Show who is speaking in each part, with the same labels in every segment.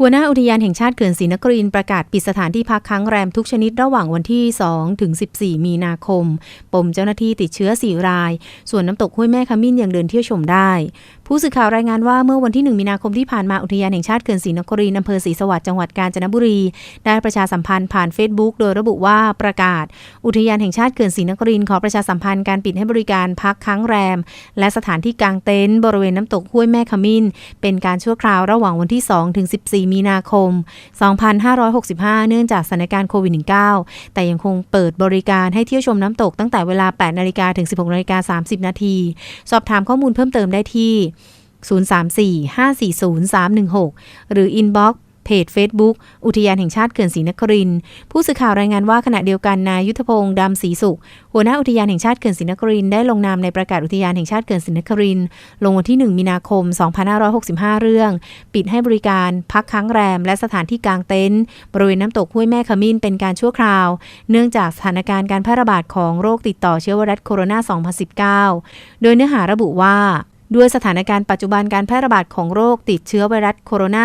Speaker 1: หัวหน้าอุทยานแห่งชาติเขื่อนศรีนครินประกาศปิดสถานที่พักค้างแรมทุกชนิดระหว่างวันที่ 2 ถึง 14 มีนาคม ปมเจ้าหน้าที่ติดเชื้อ 4 ราย ส่วนน้ำตกห้วยแม่ขมิ้นยังเดินเที่ยวชมได้ผู้สื่อข่าวรายงานว่าเมื่อวันที่ 1 มีนาคมที่ผ่านมาอุทยานแห่งชาติเขื่อนศรีนครินทร์อำเภอศรีสวัสดิ์จังหวัดกาญจนบุรี ได้ประชาสัมพันธ์ผ่านเฟซบุ๊กโดยระบุว่าประกาศ อุทยานแห่งชาติเขื่อนศรีนครินทร์ขอประชาสัมพันธ์การปิดให้บริการพักค้างแรม และสถานที่กางเต็นท์บริเวณน้ำตกห้วยแม่ขมิ้น เป็นการชั่วคราวระหว่างวันที่ 2 ถึง 14 มีนาคม 2565 เนื่องจากสถานการณ์โควิด -19 แต่ยังคงเปิดบริการให้เที่ยวชมน้ำตกตั้งแต่เวลา 8 นาฬิกาถึง 16 นาฬิกา 30 นาทีสอบถามข้อมูลเพิ่มเติมได้ที่ 034-540-316 หรือ inbox เพจ Facebook อุทยานแห่งชาติเขื่อนศรีนครินทร์ผู้สื่อข่าวรายงานว่าขณะเดียวกันนายยุทธพงศ์ดำศรีสุข หัวหน้าอุทยานแห่งชาติเขื่อนศรีนครินทร์ได้ลงนามในประกาศอุทยานแห่งชาติเขื่อนศรีนครินทร์ลงวันที่ 1 มีนาคม 2565 เรื่อง ปิดให้บริการพักค้างแรม และสถานที่กางเต็นท์บริเวณน้ำตกห้วยแม่ขมิ้นเป็นการชั่วคราว เนื่องจากสถานการณ์การแพร่ระบาดของโรคติดต่อเชื้อไวรัสโคโรนา 2019 โดยเนื้อหาระบุว่า ด้วยสถานการณ์ปัจจุบันการแพร่ระบาดของโรคติดเชื้อไวรัสโคโรน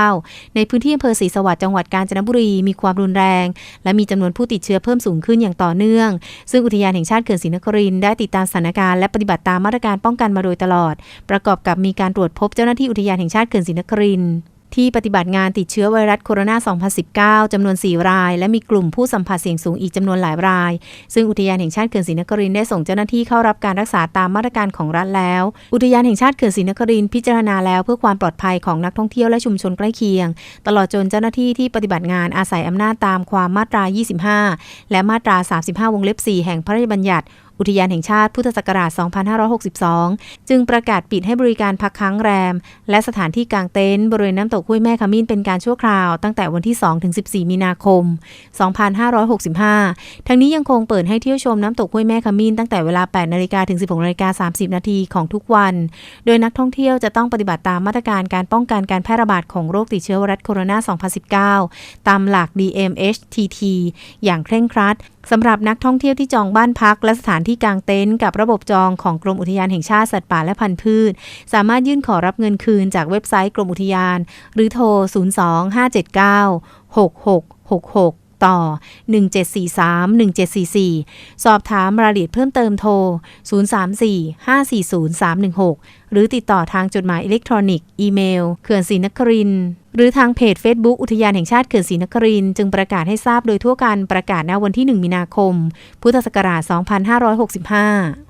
Speaker 1: า 2019 ในพื้นที่อำเภอศรีสวัสดิ์จังหวัดกาญจนบุรีมีความรุนแรง และมีจำนวนผู้ติดเชื้อเพิ่มสูงขึ้นอย่างต่อเนื่อง ซึ่งอุทยานแห่งชาติเขื่อนศรีนครินได้ติดตามสถานการณ์และปฏิบัติตามมาตรการป้องกันมาโดยตลอด ประกอบกับมีการตรวจพบเจ้าหน้าที่อุทยานแห่งชาติเขื่อนศรีนครินทร์ ที่ปฏิบัติงานติดเชื้อไวรัสโคโรนา 2019 จำนวน 4 ราย และมีกลุ่มผู้สัมผัสเสี่ยงสูงอีกจำนวนหลายราย ซึ่งอุทยานแห่งชาติเขื่อนศรีนครินทร์ได้ส่งเจ้าหน้าที่เข้ารับการรักษาตามมาตรการของรัฐแล้ว อุทยานแห่งชาติเขื่อนศรีนครินทร์พิจารณาแล้วเพื่อความปลอดภัยของนักท่องเที่ยวและชุมชนใกล้เคียง ตลอดจนเจ้าหน้าที่ที่ปฏิบัติงานอาศัยอำนาจตามความมาตรา 25 และมาตรา 35 วงเล็บ 4 แห่งพระราชบัญญัติ อุทยานแห่งชาติพุทธศักราช 2562 จึงประกาศปิดให้บริการพักค้างแรม และสถานที่กางเต็นท์บริเวณน้ำตกห้วยแม่ขมิ้นเป็นการชั่วคราว ตั้งแต่วันที่2ถึง14 มีนาคม 2565 ทั้งนี้ยังคงเปิดให้เที่ยวชมน้ำตกห้วยแม่ขมิ้นตั้งแต่เวลา 8นาฬิกาถึง 16นาฬิกา30 นาทีของทุกวัน โดยนักท่องเที่ยวจะต้องปฏิบัติตามมาตรการการป้องกันการแพร่ระบาดของโรคติดเชื้อไวรัสโคโรนา 2019 ตามหลัก DMHTT อย่างเคร่งครัด สำหรับนักท่องเที่ยวที่จองบ้านพักและสถานที่กางเต็นท์กับระบบจองของกรมอุทยานแห่งชาติสัตว์ป่าและพันธุ์พืช สามารถยื่นขอรับเงินคืนจากเว็บไซต์กรมอุทยาน หรือโทร 025796666 ต่อ 1743-1744 สอบถามรายละเอียดเพิ่มเติมโทร 034-540-316 หรือติดต่อทางจดหมายอิเล็กทรอนิกส์ อีเมลเขื่อนศรีนครินทร์หรือทางเพจ Facebook อุทยานแห่งชาติเขื่อนศรีนครินทร์จึงประกาศให้ทราบโดยทั่วกันประกาศณวันที่ 1 มีนาคม พุทธศักราช 2565